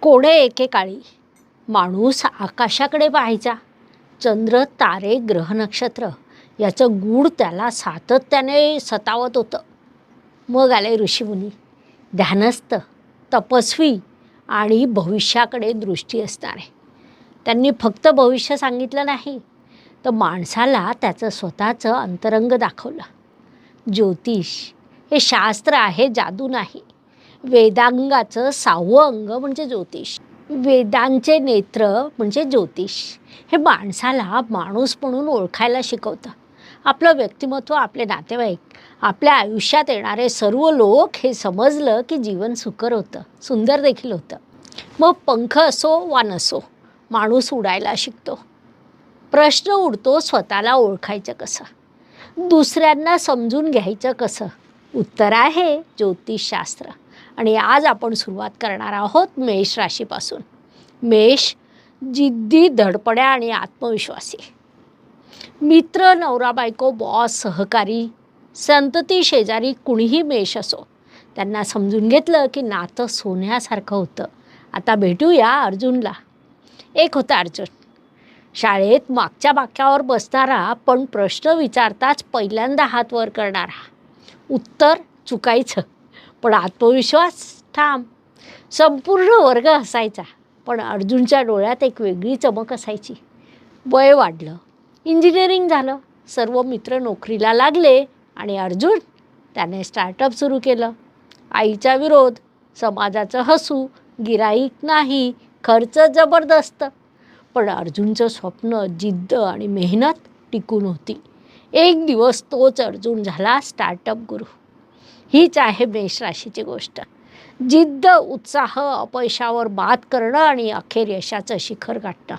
कोडे एकेकाळी माणूस आकाशाकडे पाहायचा. चंद्र तारे ग्रह नक्षत्र याचं गूढ त्याला सातत्याने सतावत होतं. मग आले ऋषीमुनी. ध्यानस्थ तपस्वी आणि भविष्याकडे दृष्टी असणारे. त्यांनी फक्त भविष्य सांगितलं नाही तर माणसाला त्याचं स्वतःचं अंतरंग दाखवलं. ज्योतिष हे शास्त्र आहे जादू नाही. वेदांगाचं सहावं अंग म्हणजे ज्योतिष. वेदांचे नेत्र म्हणजे ज्योतिष. हे माणसाला माणूस म्हणून ओळखायला शिकवतं. आपलं व्यक्तिमत्व आपले नातेवाईक आपल्या आयुष्यात येणारे सर्व लोक हे समजलं की जीवन सुकर होतं सुंदर देखील होतं. मग पंख असो वा नसो माणूस उडायला शिकतो. प्रश्न उडतो स्वतःला ओळखायचं कसं? दुसऱ्यांना समजून घ्यायचं कसं? उत्तर आहे ज्योतिषशास्त्र. आणि आज आपण सुरुवात करणार आहोत मेष राशीपासून. मेष जिद्दी धडपड्या आणि आत्मविश्वासी. मित्र नवरा बायको बॉस सहकारी संतती शेजारी कुणीही मेष असो त्यांना समजून घेतलं की नातं सोन्यासारखं होतं. आता भेटूया अर्जुनला. एक होता अर्जुन. शाळेत मागच्या बाक्यावर बसणारा पण प्रश्न विचारताच पहिल्यांदा हात वर करणारा. उत्तर चुकायचं. पण आत्मविश्वास ठाम संपूर्ण वर्ग असायचा पण अर्जुनच्या डोळ्यात एक वेगळी चमक असायची. वय वाढलं इंजिनिअरिंग झालं सर्व मित्र नोकरीला लागले आणि अर्जुन त्याने स्टार्टअप सुरू केलं. आईचा विरोध समाजाचं हसू गिराईक नाही खर्च जबरदस्त. पण अर्जुनचं स्वप्न जिद्द आणि मेहनत टिकून होती. एक दिवस तोच अर्जुन झाला स्टार्टअप गुरु. हीच आहे मेष राशीची गोष्ट. जिद्द उत्साह अपयशावर मात करणं आणि अखेर यशाचं शिखर गाठणं.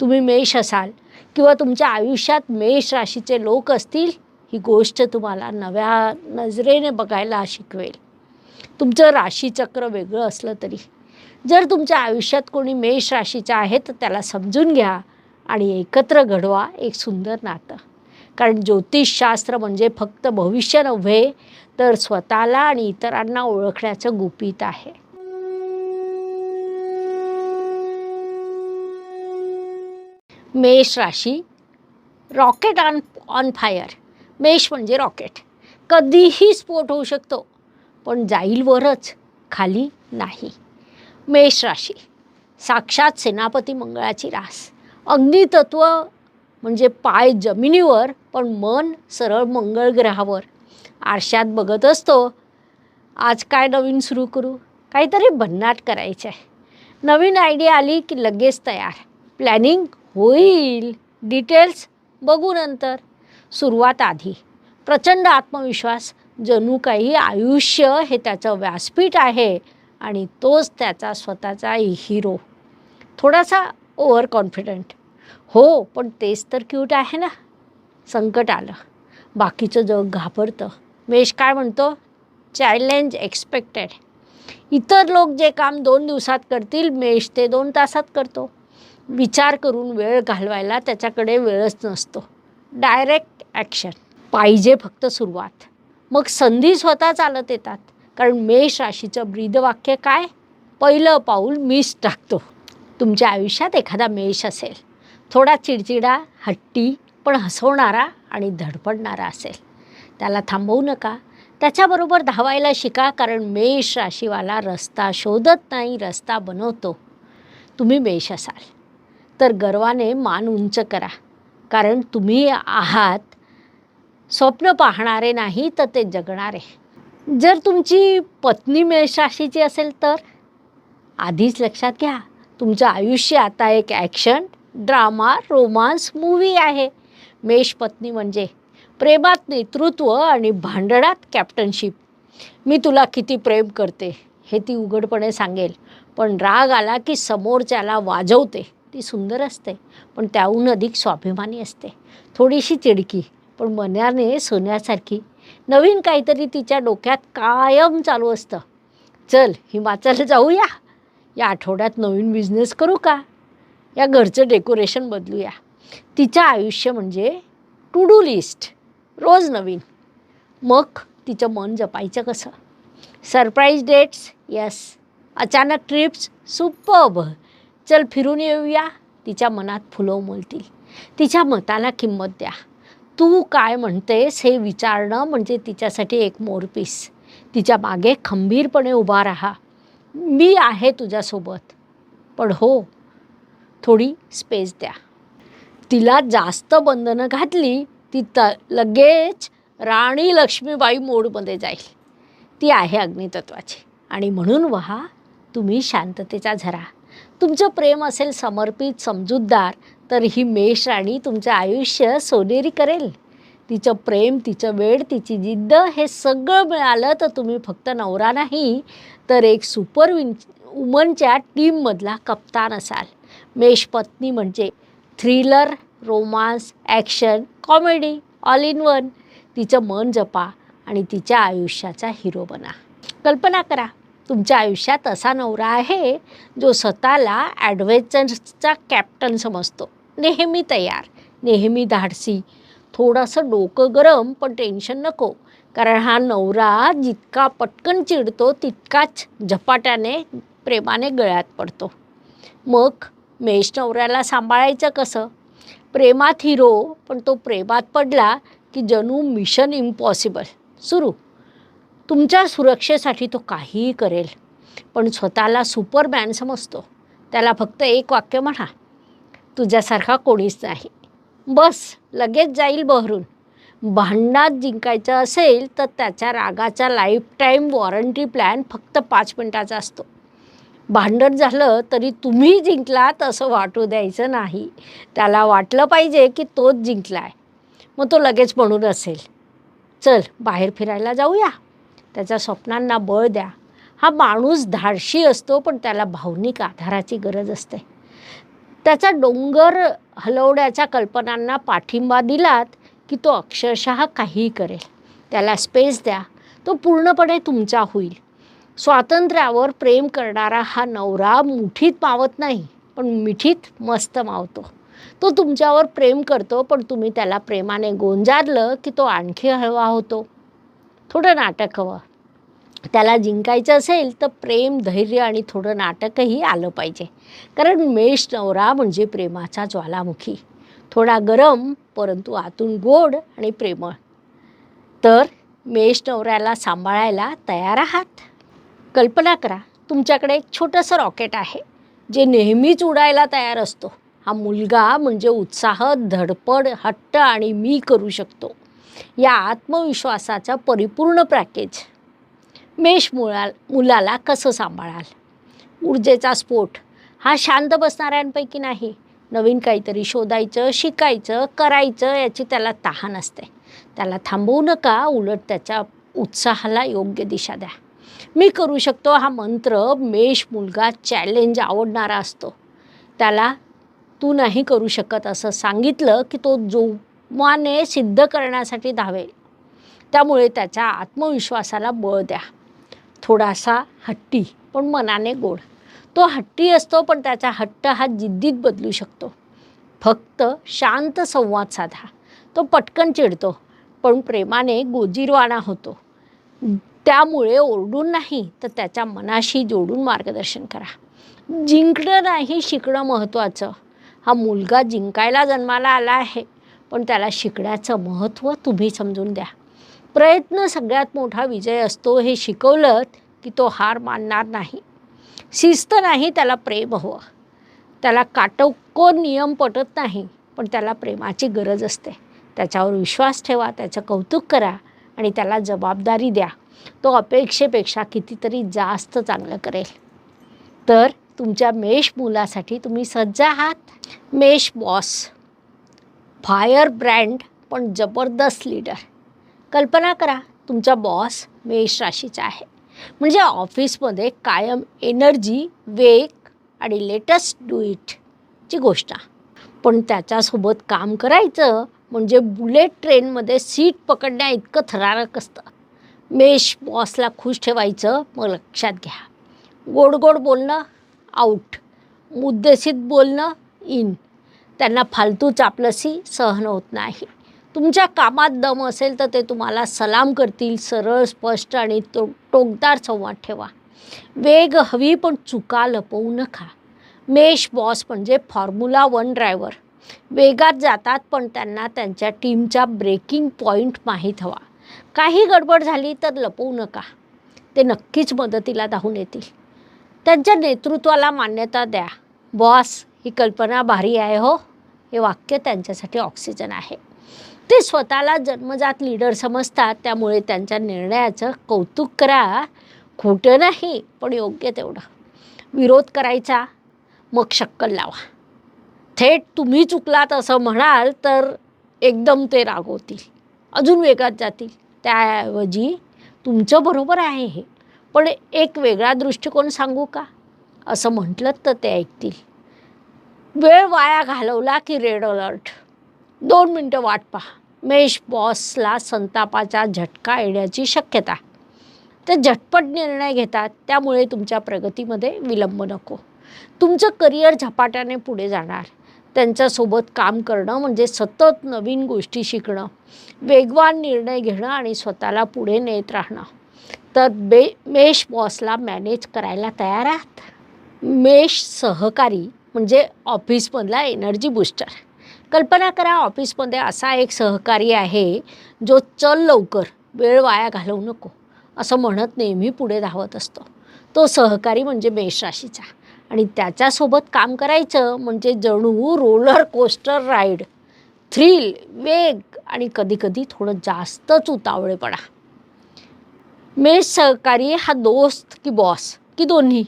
तुम्ही मेष असाल किंवा तुमच्या आयुष्यात मेष राशीचे लोक असतील ही गोष्ट तुम्हाला नव्या नजरेने बघायला शिकवेल. तुमचं राशीचक्र वेगळं असलं तरी. जर तुमच्या आयुष्यात कोणी मेष राशीचं आहे तर त्याला समजून घ्या आणि एकत्र घडवा एक सुंदर नातं. कारण ज्योतिषशास्त्र म्हणजे फक्त भविष्य नव्हे तर स्वतःला आणि इतरांना ओळखण्याचं गुपित आहे. मेष राशी रॉकेट ऑन ऑन फायर. मेष म्हणजे रॉकेट. कधीही स्फोट होऊ शकतो पण जाईल वरच खाली नाही. मेष राशी साक्षात सेनापती मंगळाची रास. अग्नितत्व म्हणजे पाय जमिनीवर पण मन सरळ मंगळ ग्रहावर. आरशात बघत असतो. आज काय नवीन सुरू करू? काहीतरी भन्नाट करायचं आहे नवीन आयडिया आली की लगेच तयार. प्लॅनिंग होईल. डिटेल्स बघू नंतर. सुरुवात आधी. प्रचंड आत्मविश्वास. जणू काही आयुष्य हे त्याचं व्यासपीठ आहे आणि तोच त्याचा स्वतःचा हिरो थोडासा ओव्हर कॉन्फिडंट हो पण तेच तर क्यूट आहे ना. संकट आलं. बाकीचं जग घाबरतं. मेष काय म्हणतो? चॅलेंज एक्सपेक्टेड इतर लोक जे काम दोन दिवसात करतील मेष ते दोन तासात करतो. विचार करून वेळ घालवायला त्याच्याकडे वेळच नसतो. डायरेक्ट ॲक्शन पाहिजे फक्त सुरुवात. मग संधी स्वतः चालत येतात. कारण मेष राशीचं ब्रीदवाक्य काय? पहिलं पाऊल मीच टाकतो. तुमच्या आयुष्यात एखादा मेष असेल. थोडा चिडचिडा हट्टी पण हसवणारा आणि धडपडणारा असेल. त्याला थांबवू नका. त्याच्याबरोबर धावायला शिका कारण मेष राशीवाला रस्ता शोधत नाही रस्ता बनवतो. तुम्ही मेष असाल. तर गर्वाने मान उंच करा. कारण तुम्ही आहात. स्वप्न पाहणारे नाही तर ते जगणारे. जर तुमची पत्नी मेष राशीची असेल तर? आधीच लक्षात घ्या तुमचं आयुष्य आता एक ॲक्शन ड्रामा रोमांस मूवी आहे. मेष पत्नी म्हणजे प्रेमात नेतृत्व आणि भांडणात कॅप्टनशिप मी तुला किती प्रेम करते हे ती उघडपणे सांगेल. पण राग आला की समोरच्याला वाजवते ती सुंदर असते पण त्याहून अधिक स्वाभिमानी असते. थोडीशी चिडकी पण मनाने सोन्यासारखी. नवीन काहीतरी तिच्या डोक्यात कायम चालू असतं. चल हिमाचल जाऊया. या आठवड्यात नवीन बिझनेस करू का? या घरचं डेकोरेशन बदलूया. तिचं आयुष्य म्हणजे टू डू लिस्ट रोज नवीन. मग तिचं मन जपायचं कसं? सरप्राईज डेट्स यस अचानक ट्रिप्स सुपब चल फिरून येऊया. तिच्या मनात फुलं उमलतील. तिच्या मताला किंमत द्या. तू काय म्हणतेस हे विचारणं म्हणजे तिच्यासाठी एक मोरपीस तिच्यामागे खंबीरपणे उभा राहा. मी आहे तुझ्यासोबत. पण हो थोडी स्पेस द्या. तिला जास्त बंधनं घातली ती त लगेच राणी लक्ष्मीबाई मोडमध्ये जाईल. ती आहे अग्नितत्वाची. आणि म्हणून वहा तुम्ही शांततेचा झरा. तुमचं प्रेम असेल समर्पित समजूतदार तर ही मेष राणी तुमचं आयुष्य सोनेरी करेल. तिचं प्रेम तिचं वेळ तिची जिद्द हे सगळं मिळालं तर तुम्ही फक्त नवरा नाही तर एक सुपर विन वुमनच्या टीममधला कप्तान असाल. मेष पत्नी म्हणजे thriller romance action comedy all in one. तिचं मन जपा आणि तिच्या आयुष्याचा हिरो बना. कल्पना करा तुमच्या आयुष्यात असा नवरा आहे जो स्वतःला ॲडव्हेंचरचा कॅप्टन समजतो. नेहमी तयार नेहमी धाडसी. थोडंसं डोकं गरम पण टेन्शन नको. कारण हा नवरा जितका पटकन चिडतो तितकाच झपाट्याने प्रेमाने गळ्यात पडतो. मग मेष नवऱ्याला सांभाळायचं कसं? प्रेमात हिरो पण तो प्रेमात पडला की जणू मिशन इम्पॉसिबल सुरू. तुमच्या सुरक्षेसाठी तो काहीही करेल पण स्वतःला सुपरमॅन समजतो. त्याला फक्त एक वाक्य म्हणा तुझ्यासारखा कोणीच नाही. बस लगेच जाईल बहरून. भांडणात जिंकायचं असेल तर त्याच्या रागाचा लाईफ टाईम वॉरंटी प्लॅन फक्त पाच मिनटाचा असतो. भांडण झालं तरी तुम्ही जिंकलात असं वाटू द्यायचं नाही. त्याला वाटलं पाहिजे की तोच जिंकला आहे मग तो लगेच म्हणून असेल चल बाहेर फिरायला जाऊया. त्याच्या स्वप्नांना बळ द्या. हा माणूस धाडशी असतो पण त्याला भावनिक आधाराची गरज असते. त्याचा डोंगर हलवण्याच्या कल्पनांना पाठिंबा दिलात की तो अक्षरशः काहीही करेल. त्याला स्पेस द्या. तो पूर्णपणे तुमचा होईल. स्वातंत्र्यावर प्रेम करणारा हा नवरा मुठीत मावत नाही पण मिठीत मस्त मावतो. तो तुमच्यावर प्रेम करतो पण तुम्ही त्याला प्रेमाने गोंजारलं की तो आणखी हळवा होतो. थोडं नाटक हवं. त्याला जिंकायचं असेल तर प्रेम धैर्य आणि थोडं नाटकही आलं पाहिजे. कारण मेष नवरा म्हणजे प्रेमाचा ज्वालामुखी. थोडा गरम परंतु आतून गोड आणि प्रेमळ. तर मेष नवऱ्याला सांभाळायला तयार आहात? कल्पना करा तुमच्याकडे एक छोटंसं रॉकेट आहे जे नेहमीच उडायला तयार असतो. हा मुलगा म्हणजे उत्साह धडपड हट्ट आणि मी करू शकतो. या आत्मविश्वासाचा परिपूर्ण पॅकेज मेष मुळा मुलाला कसं सांभाळाल? ऊर्जेचा स्फोट. हा शांत बसणाऱ्यांपैकी नाही. नवीन काहीतरी शोधायचं शिकायचं करायचं याची त्याला तहान असते. त्याला थांबवू नका उलट त्याच्या उत्साहाला योग्य दिशा द्या. मी करू शकतो हा मंत्र मेष मुलगा चॅलेंज आवडणारा असतो. त्याला तू नाही करू शकत असं सांगितलं की तो जोमाने सिद्ध करण्यासाठी धावेल. त्यामुळे त्याच्या आत्मविश्वासाला बळ द्या. थोडासा हट्टी पण मनाने गोड. तो हट्टी असतो पण त्याचा हट्ट हा जिद्दीत बदलू शकतो. फक्त शांत संवाद साधा. तो पटकन चिडतो पण प्रेमाने गोजीरवाणा होतो. त्यामुळे ओरडून नाही तर त्याच्या मनाशी जोडून मार्गदर्शन करा. जिंकणं नाही शिकणं महत्त्वाचं. हा मुलगा जिंकायला जन्माला आला आहे पण त्याला शिकण्याचं महत्त्व तुम्ही समजून द्या. प्रयत्न सगळ्यात मोठा विजय असतो हे शिकवलं की तो हार मानणार नाही. शिस्त नाही त्याला प्रेम हवं. त्याला काटोको नियम पटत नाही पण त्याला प्रेमाची गरज असते. त्याच्यावर विश्वास ठेवा त्याचं कौतुक करा आणि त्याला जबाबदारी द्या. तो अपेक्षेपेक्षा कितीतरी जास्त चांगलं करेल. तर तुमच्या मेष मुलासाठी तुम्ही सज्ज आहात. मेष बॉस फायर ब्रँड पण जबरदस्त लीडर. कल्पना करा तुमचा बॉस मेष राशीचा आहे. म्हणजे ऑफिसमध्ये कायम एनर्जी वेग आणि लेटेस्ट डू इटची गोष्ट. पण त्याच्यासोबत काम करायचं म्हणजे बुलेट ट्रेनमध्ये सीट पकडण्या इतकं थरारक असतं. मेष बॉसला खुश ठेवायचं मग लक्षात घ्या. गोड गोड बोलणं आऊट मुद्देसित बोलणं इन त्यांना फालतू चापलसी सहन होत नाही. तुमच्या कामात दम असेल तर ते तुम्हाला सलाम करतील सरळ स्पष्ट आणि तो टोकदार संवाद ठेवा. वेग हवी पण चुका लपवू नका. मेश बॉस म्हणजे फॉर्म्युला वन ड्रायव्हर. वेगात जातात पण त्यांना त्यांच्या टीमचा ब्रेकिंग पॉईंट माहीत हवा. काही गडबड झाली तर लपवू नका. ते नक्कीच मदतीला धावून येतील. त्यांच्या नेतृत्वाला मान्यता द्या. बॉस ही कल्पना भारी आहे हो. हे वाक्य त्यांच्यासाठी ऑक्सिजन आहे. ते स्वतःला जन्मजात लीडर समजतात त्यामुळे त्यांच्या निर्णयाचं कौतुक करा. खोटं नाही पण योग्य तेवढं. विरोध करायचा मग शक्कल लावा. थेट तुम्ही चुकलात असं म्हणाल तर एकदम ते रागवतील. अजून वेगात जातील. त्याऐवजी तुमचं बरोबर आहे हे. पण एक वेगळा दृष्टिकोन सांगू का? असं म्हटलं तर ते ऐकतील. वेळ वाया घालवला की रेड अलर्ट. दोन मिनटं वाट पहा. मेश बॉसला संतापाचा झटका येण्याची शक्यता. ते झटपट निर्णय घेतात. त्यामुळे तुमच्या प्रगतीमध्ये विलंब नको. तुमचं करिअर झपाट्याने पुढे जाणार. त्यांच्यासोबत काम करणं म्हणजे सतत नवीन गोष्टी शिकणं वेगवान निर्णय घेणं आणि स्वतःला पुढे नेत राहणं. तर बे मेष बॉसला मॅनेज करायला तयार आहात? मेष सहकारी म्हणजे ऑफिसमधला एनर्जी बूस्टर कल्पना करा ऑफिसमध्ये असा एक सहकारी आहे जो चल लवकर वेळ वाया घालवू नको असं म्हणत नेहमी पुढे धावत असतो. तो सहकारी म्हणजे मेष राशीचा आणि त्याच्यासोबत काम करायचं म्हणजे जणू रोलर कोस्टर राईड थ्रिल वेग आणि कधीकधी थोडं जास्तच उतावळेपणा. मेष सहकारी हा दोस्त की बॉस की दोन्ही?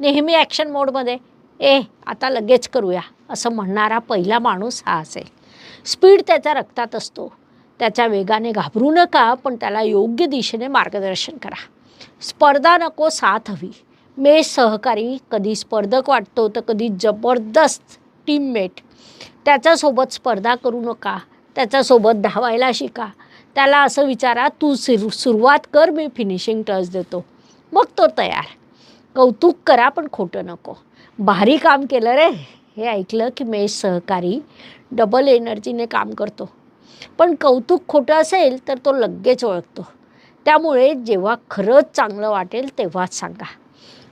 नेहमी ॲक्शन मोडमध्ये ए आता लगेच करूया असं म्हणणारा पहिला माणूस हा असेल. स्पीड त्याच्या रक्तात असतो. त्याच्या वेगाने घाबरू नका पण त्याला योग्य दिशेने मार्गदर्शन करा. स्पर्धा नको साथ हवी. मेष सहकारी कधी स्पर्धक वाटतो तर कधी जबरदस्त टीममेट त्याच्यासोबत स्पर्धा करू नका त्याच्यासोबत धावायला शिका. त्याला असं विचारा तू सुरू सुरुवात कर मी फिनिशिंग टच देतो. मग तो तयार. कौतुक करा पण खोटं नको. भारी काम केलं रे. हे ऐकलं की मेष सहकारी डबल एनर्जीने काम करतो. पण कौतुक खोटं असेल तर तो लगेच ओळखतो. त्यामुळे जेव्हा खरंच चांगलं वाटेल तेव्हाच सांगा.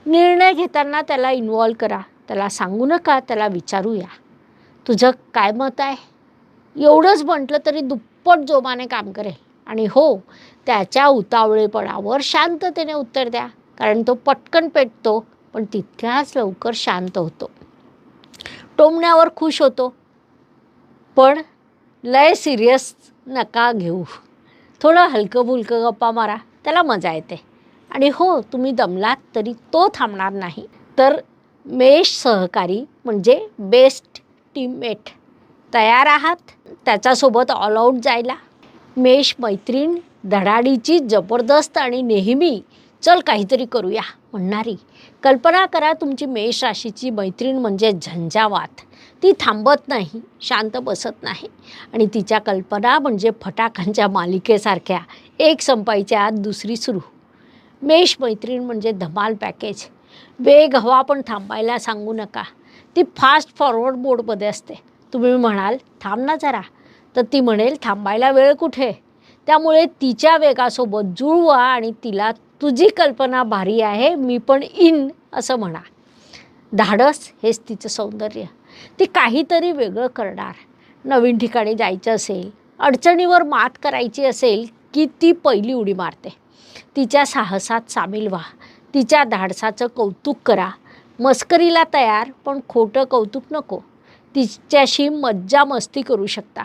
निर्णय घेताना त्याला इन्वॉल्व करा. त्याला सांगू नका त्याला विचारूया. तुझं काय मत आहे? एवढंच म्हटलं तरी दुप्पट जोमाने काम करेल. आणि हो त्याच्या उतावळेपणावर शांततेने उत्तर द्या. कारण तो पटकन पेटतो पण तितक्याच लवकर शांत होतो. टोमण्यावर खुश होतो. पण लय सिरियस नका घेऊ. थोडं हलकं फुलकं गप्पा मारा. त्याला मजा येते. आणि हो तुम्ही दमलात तरी तो थांबणार नाही. तर मेष सहकारी म्हणजे बेस्ट टीममेट. तयार आहात? त्याच्यासोबत ऑल आऊट जायला. मेष मैत्रीण धडाडीची जबरदस्त आणि नेहमी चल काहीतरी करूया म्हणणारी. कल्पना करा तुमची मेष राशीची मैत्रीण म्हणजे झंझावात. ती थांबत नाही शांत बसत नाही. आणि तिच्या कल्पना म्हणजे फटाकांच्या मालिकेसारख्या एक संपायच्या आत दुसरी सुरू. मेष मैत्रीण म्हणजे धमाल पॅकेज वेग हवा पण थांबायला सांगू नका. ती फास्ट फॉरवर्ड मोडमध्ये असते. तुम्ही म्हणाल थांब ना जरा. तर ती म्हणेल थांबायला वेळ कुठे? त्यामुळे तिच्या वेगासोबत जुळवा आणि तिला तुझी कल्पना भारी आहे मी पण इन असं म्हणा. धाडस हेच तिचं सौंदर्य. ती काहीतरी वेगळं करणार. नवीन ठिकाणी जायचं असेल अडचणीवर मात करायची असेल की ती पहिली उडी मारते. तिच्या साहसात सामील व्हा. तिच्या धाडसाचं कौतुक करा. मस्करीला तयार पण खोटं कौतुक नको. तिच्याशी मज्जा मस्ती करू शकता.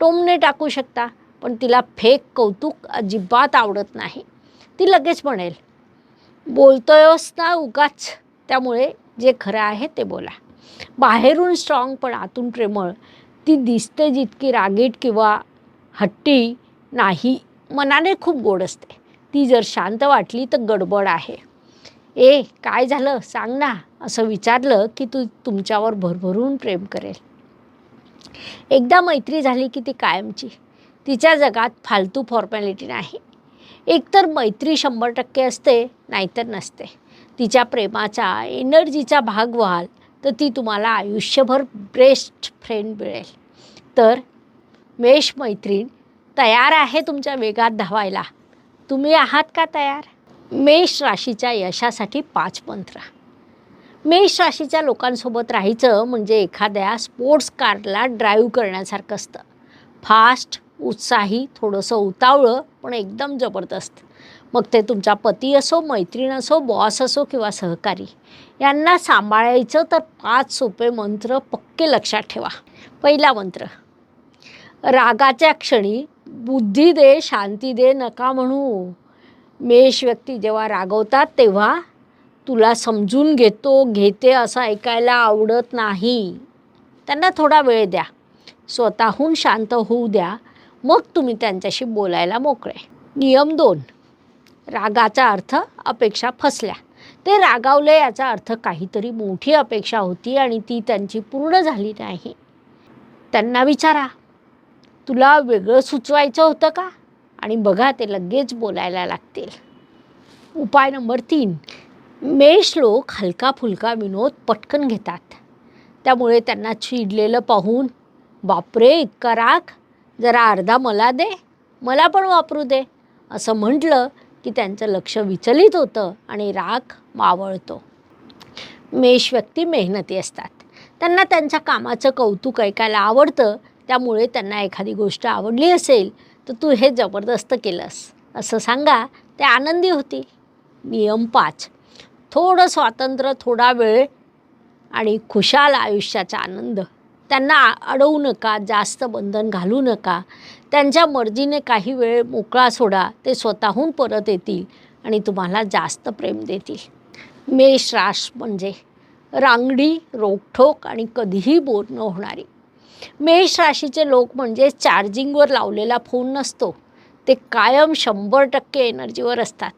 टोमणे टाकू शकता पण तिला फेक कौतुक अजिबात आवडत नाही. ती लगेच म्हणेल बोलतोयस ना उगाच? त्यामुळे जे खरं आहे ते बोला. बाहेरून स्ट्रॉंग पण आतून प्रेमळ ती दिसते जितकी रागीट किंवा हट्टी नाही मनाने खूप गोड असते. ती जर शांत वाटली तर गडबड आहे. ए काय झालं? सांग ना. असं विचारलं की तू तुमच्यावर भरभरून प्रेम करेल. एकदा मैत्री झाली की ती कायमची. तिच्या जगात फालतू फॉर्मॅलिटी नाही. एकतर मैत्री शंभर टक्के असते नाहीतर नसते. तिच्या प्रेमाचा एनर्जीचा भाग व्हाल तर ती तुम्हाला आयुष्यभर बेस्ट फ्रेंड मिळेल. तर मेष मैत्रीण तयार आहे तुमच्या वेगात धावायला. तुम्ही आहात का तयार? मेष राशीच्या यशासाठी पाच मंत्र. मेष राशीच्या लोकांसोबत राहायचं म्हणजे एखाद्या स्पोर्ट्स कारला ड्राईव्ह करण्यासारखं असतं. फास्ट उत्साही थोडंसं उतावळं पण एकदम जबरदस्त. मग ते तुमचा पती असो मैत्रीण असो बॉस असो किंवा सहकारी यांना सांभाळायचं तर पाच सोपे मंत्र पक्के लक्षात ठेवा. पहिला मंत्र रागाच्या क्षणी बुद्धी दे शांती दे नका म्हणू. मेष व्यक्ती जेव्हा रागवतात तेव्हा तुला समजून घेतो घेते असं ऐकायला आवडत नाही. त्यांना थोडा वेळ द्या. स्वतःहून शांत होऊ द्या. मग तुम्ही त्यांच्याशी बोलायला मोकळे. नियम दोन. रागाचा अर्थ अपेक्षा फसल्या. ते रागावले याचा अर्थ काहीतरी मोठी अपेक्षा होती आणि ती त्यांची पूर्ण झाली नाही. त्यांना विचारा. तुला वेगळं सुचवायचं होतं का? आणि बघा ते लगेच बोलायला लागतील. उपाय नंबर तीन. मेष लोक हलका फुलका विनोद पटकन घेतात. त्यामुळे त्यांना चिडलेलं पाहून बापरे इतका राख जरा अर्धा मला दे. मला पण वापरू दे. असं म्हटलं की त्यांचं लक्ष विचलित होतं आणि राख मावळतो. मेष व्यक्ती मेहनती असतात. त्यांना त्यांच्या कामाचं कौतुक ऐकायला आवडतं त्यामुळे त्यांना एखादी गोष्ट आवडली असेल तर तू हे जबरदस्त केलंस. असं सांगा. ते आनंदी होती नियम पाच. थोडं स्वातंत्र्य थोडा वेळ आणि खुशाल आयुष्याचा आनंद. त्यांना अडवू नका जास्त बंधन घालू नका. त्यांच्या मर्जीने काही वेळ मोकळा सोडा. ते स्वतःहून परत येतील आणि तुम्हाला जास्त प्रेम देतील. मेष राश म्हणजे रांगडी रोखठोक आणि कधीही बोर न होणारी. मेष राशीचे लोक म्हणजे चार्जिंगवर लावलेला फोन नसतो. ते कायम शंभर टक्के एनर्जीवर असतात.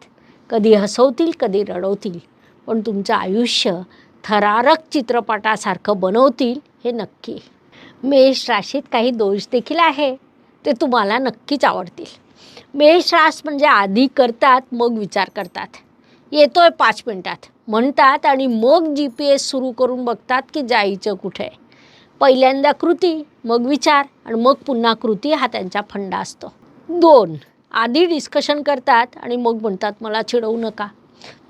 कधी हसवतील कधी रडवतील. पण तुमचं आयुष्य थरारक चित्रपटासारखं बनवतील हे नक्की. मेष राशीत काही दोष देखील आहे. ते तुम्हाला नक्कीच आवडतील. मेष रास म्हणजे आधी करतात मग विचार करतात. येतोय पाच मिनटात. म्हणतात आणि मग जी पी एस सुरू करून बघतात की जायचं कुठे. पहिल्यांदा कृती मग विचार आणि मग पुन्हा कृती हा त्यांचा फंडा असतो. दोन आधी डिस्कशन करतात आणि मग म्हणतात मला चिडवू नका.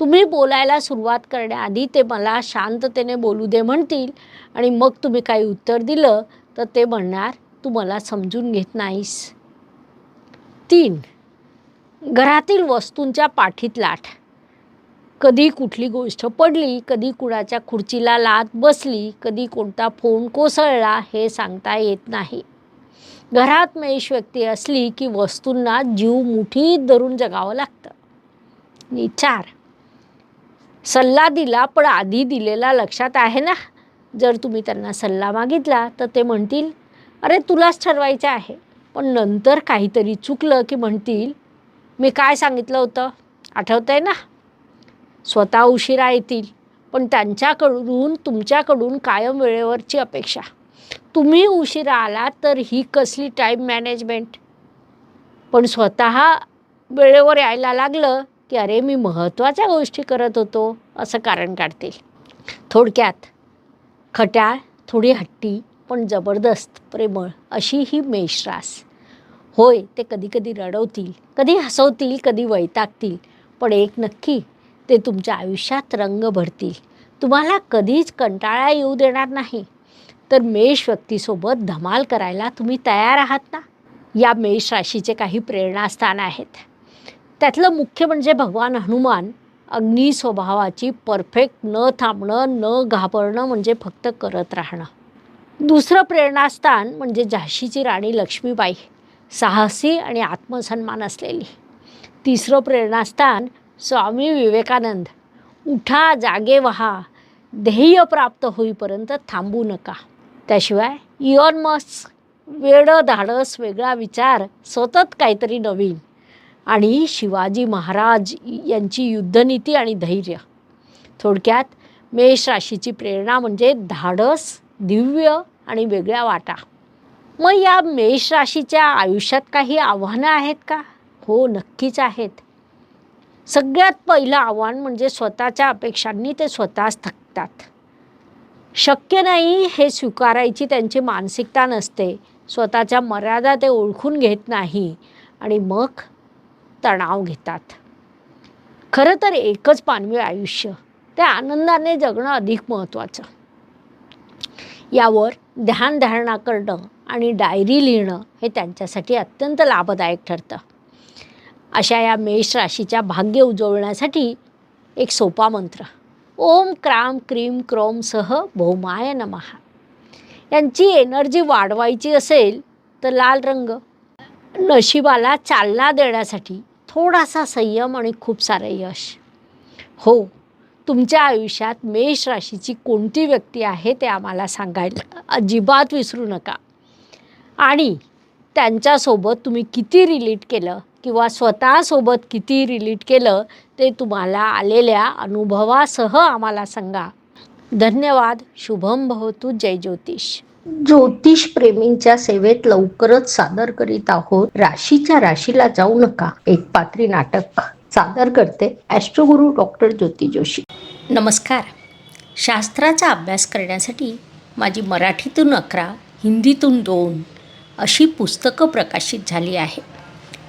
तुम्ही बोलायला सुरुवात करण्याआधी ते मला शांततेने बोलू दे म्हणतील आणि मग तुम्ही काही उत्तर दिलं तर ते म्हणणार तू मला समजून घेत नाहीस. तीन घरातील वस्तूंच्या पाठीत लाट. कधी कुठली गोष्ट पडली कधी कुणाच्या खुर्चीला लात बसली कधी कोणता फोन कोसळला हे सांगता येत नाही. घरात मेष व्यक्ती असली की वस्तूंना जीव मुठीत धरून जगावं लागतं. आणि चार सल्ला दिला पण आधी दिलेला लक्षात आहे ना? जर तुम्ही त्यांना सल्ला मागितला तर ते म्हणतील अरे तुलाच ठरवायचं आहे. पण नंतर काहीतरी चुकलं की म्हणतील मी काय सांगितलं होतं? आठवतं आहे ना? स्वतः उशिरा येतील. पण त्यांच्याकडून तुमच्याकडून कायम वेळेवरची अपेक्षा. तुम्ही उशिरा आलात तर ही कसली टाईम मॅनेजमेंट पण स्वतः वेळेवर यायला लागलं की अरे मी महत्त्वाच्या गोष्टी करत होतो असं कारण काढतील. थोडक्यात खट्याळ थोडी हट्टी पण जबरदस्त प्रेमळ अशी ही मेषरास. होय ते कधी कधी रडवतील कधी हसवतील कधी वैतागतील पण एक नक्की ते तुमच्या आयुष्यात रंग भरतील. तुम्हाला कधीच कंटाळा येऊ देणार नाही. तर मेष व्यक्तीसोबत धमाल करायला तुम्ही तयार आहात ना? या मेष राशीचे काही प्रेरणास्थान आहेत. त्यातलं मुख्य म्हणजे भगवान हनुमान अग्नी स्वभावाची परफेक्ट न थांबणं न घाबरणं म्हणजे फक्त करत राहणं. दुसरं प्रेरणास्थान म्हणजे झाशीची राणी लक्ष्मीबाई साहसी आणि आत्मसन्मान असलेली. तिसरं प्रेरणास्थान स्वामी विवेकानंद उठा जागे व्हा ध्येय प्राप्त होईपर्यंत थांबू नका. त्याशिवाय इयॉन मस्क वेडं धाडस वेगळा विचार सतत काहीतरी नवीन आणि शिवाजी महाराज यांची युद्धनीती आणि धैर्य. थोडक्यात मेष राशीची प्रेरणा म्हणजे धाडस दिव्य आणि वेगळ्या वाटा. मग या मेष राशीच्या आयुष्यात काही आव्हानं आहेत का? हो नक्कीच आहेत. सगळ्यात पहिलं आव्हान म्हणजे स्वतःच्या अपेक्षांनी ते स्वतःच थकतात. शक्य नाही हे स्वीकारायची त्यांची मानसिकता नसते. स्वतःच्या मर्यादा ते ओळखून घेत नाही आणि मग तणाव घेतात. खरं तर एकच मानवी आयुष्य ते आनंदाने जगणं अधिक महत्त्वाचं. यावर ध्यानधारणा करणं आणि डायरी लिहिणं हे त्यांच्यासाठी अत्यंत लाभदायक ठरतं. अशा या मेष राशीच्या भाग्य उजवण्यासाठी एक सोपा मंत्र. ओम क्राम क्रीम क्रोमसह भौमाय नमहा यांची एनर्जी वाढवायची असेल तर लाल रंग नशिबाला चालना देण्यासाठी थोडासा संयम आणि खूप सारं यश. हो तुमच्या आयुष्यात मेष राशीची कोणती व्यक्ती आहे ते आम्हाला सांगायला अजिबात विसरू नका. आणि त्यांच्यासोबत तुम्ही किती रिलेट केलं किंवा स्वतःसोबत किती रिलेट केलं ते तुम्हाला आलेल्या अनुभवासह आम्हाला सांगा. धन्यवाद. शुभम भवतु. जय ज्योतिष. ज्योतिष प्रेमींच्या सेवेत लवकरच सादर करीत आहोत. राशीच्या राशीला जाऊ नका. एक पात्री नाटक सादर करते ॲस्ट्रोगुरू डॉक्टर ज्योती जोशी. नमस्कार. शास्त्राचा अभ्यास करण्यासाठी माझी मराठीतून अकरा हिंदीतून दोन अशी पुस्तकं प्रकाशित झाली आहे